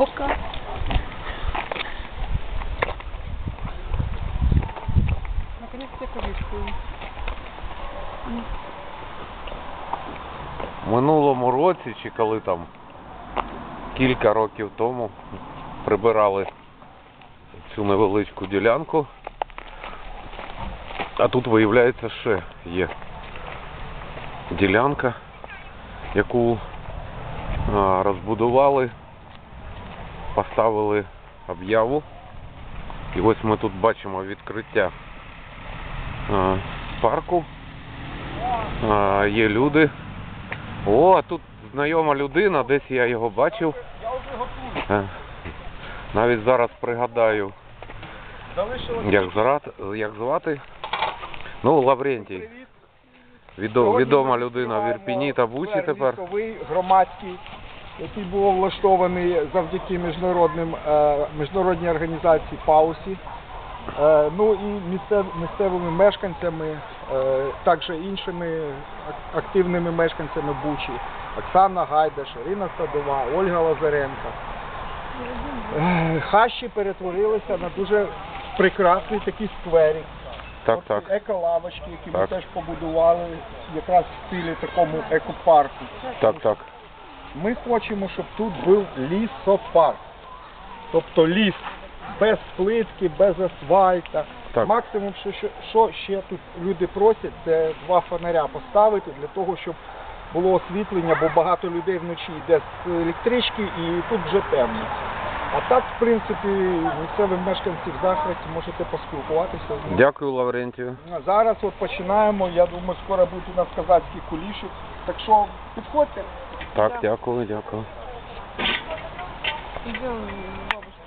Пока. Наконец-то колючку. Минулому році, чи коли там кілька років тому прибирали цю невеличку ділянку, а тут виявляється ще є ділянка, яку розбудували поставили об'яву. І ось ми тут бачимо відкриття парку. Є люди. О, тут знайома людина, десь я його бачив. Е, Навіть зараз пригадаю, як, звати, як звати. Ну, Лаврентій. Відо, відома людина в Ірпіні та Бучі тепер. громадський, який був влаштований завдяки міжнародним е, міжнародній організації ПАУСі. Е, ну і місцев, місцевими мешканцями, е, також іншими активними мешканцями Бучі. Оксана Гайдаш, Ірина Садова, Ольга Лазаренко. Хащі перетворилися на дуже прекрасний такий скверик. Так, От так. Еколавочки, які ми теж побудували якраз в стилі такому екопарку. Так, так. Ми хочемо, щоб тут був лісопарк. Тобто ліс без плитки, без асфальта. Так. Максимум, що, що, що ще тут люди просять, це два фонаря поставити для того, щоб було освітлення, бо багато людей вночі йде з електрички і тут вже темно. А так, в принципі, місцеві мешканці в захваті можете поспілкуватися з. Дякую, Лаврентію. Зараз от починаємо, я думаю, скоро будуть у нас казацькі куліші. Так що підходьте. Так, дякую, дякую. Идем, бабушка.